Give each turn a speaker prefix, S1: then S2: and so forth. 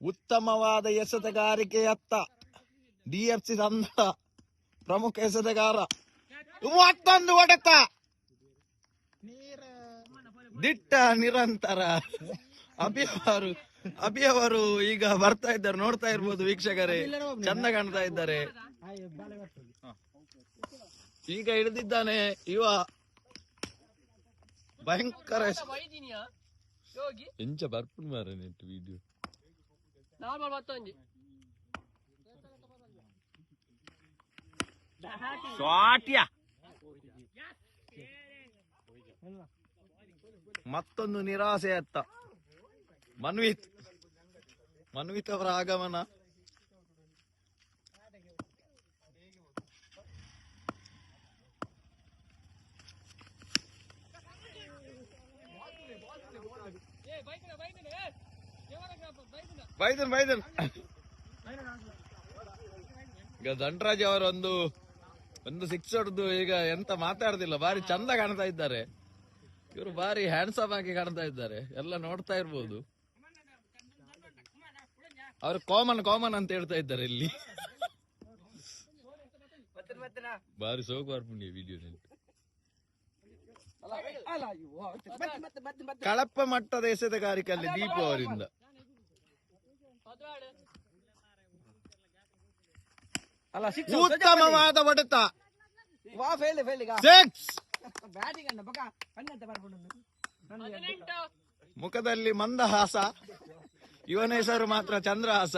S1: ಉತ್ತಮವಾದ ಎಸೆತಗಾರಿಕೆಯತ್ತ ಡಿಎಫ್ಸಿ ತಂಡ ಪ್ರಮುಖ ಎಸೆತಗಾರ. ಮತ್ತೊಂದು ಹೊಡೆತ. ದಿಟ್ಟ ನಿರಂತರ. ಅಭಿಯವರು ಅಭಿಯವರು ಈಗ ಬರ್ತಾ ಇದ್ದಾರೆ ನೋಡ್ತಾ ಇರ್ಬೋದು ವೀಕ್ಷಕರೇ. ಚಂದ ಕಾಣ್ತಾ ಇದ್ದಾರೆ. ಈಗ ಹಿಡಿದಿದ್ದಾನೆ. ಇವ ಭಯಂಕರ ಎಂಚ ಬರ್ಪುನ್ ಮಾರ ನೆಟ್ಟು ವಿಡಿಯೋ
S2: ನಾರ್ಮಲ್ ಮತ್ತೊಂದು
S1: ನಿರಾಸೆ ಅತ್ತ. ಮನ್ವಿತ್. ಮನ್ವಿತ್ ಅವರ ಆಗಮನ. ಬೈದನ್ ಬೈದನ್ ಈಗ ದಂಡರಾಜ್ ಅವರು ಒಂದು ಒಂದು ಸಿಕ್ಸ್ ಹೊಡೆದು ಈಗ ಎಂತ ಮಾತಾಡ್ತಿಲ್ಲ ಬಾರಿ ಚಂದ ಕಾಣ್ತಾ ಇದ್ದಾರೆ. ಇವರು ಬಾರಿ ಹ್ಯಾಂಡ್ಸಮ್ ಆಗಿ ಕಾಣ್ತಾ ಇದ್ದಾರೆ ಎಲ್ಲ ನೋಡ್ತಾ ಇರ್ಬೋದು. ಅವರು ಕಾಮನ್ ಕಾಮನ್ ಅಂತ ಹೇಳ್ತಾ ಇದ್ದಾರೆ ಇಲ್ಲಿ. ಬಾರಿ ಸೋಗು ಬರ್ಪುಂಡಿ ವಿಡಿಯೋನಲ್ಲಿ ಕಳಪ ಮಟ್ಟದ ಎಸೆತಗಾರಿಕೆಯಲ್ಲಿ ದೀಪ ಅವರಿಂದ.
S3: ಅಲ್ಲ
S1: ಉತ್ತಮವಾದ ಹೊಡೆತ.
S3: ವಾ ಫೇಲ್ ಫೇಲ್ ಈಗ.
S1: ಸಿಕ್ಸ್
S3: ಬ್ಯಾಟಿಂಗ್ ಅನ್ನ ಬಕ. ಪನ್ನಂತ ಬರ್ಬೋದು
S1: ಮುಖದಲ್ಲಿ ಮಂದಹಾಸ. ಇವನ ಹೆಸರು ಮಾತ್ರ ಚಂದ್ರಹಾಸ.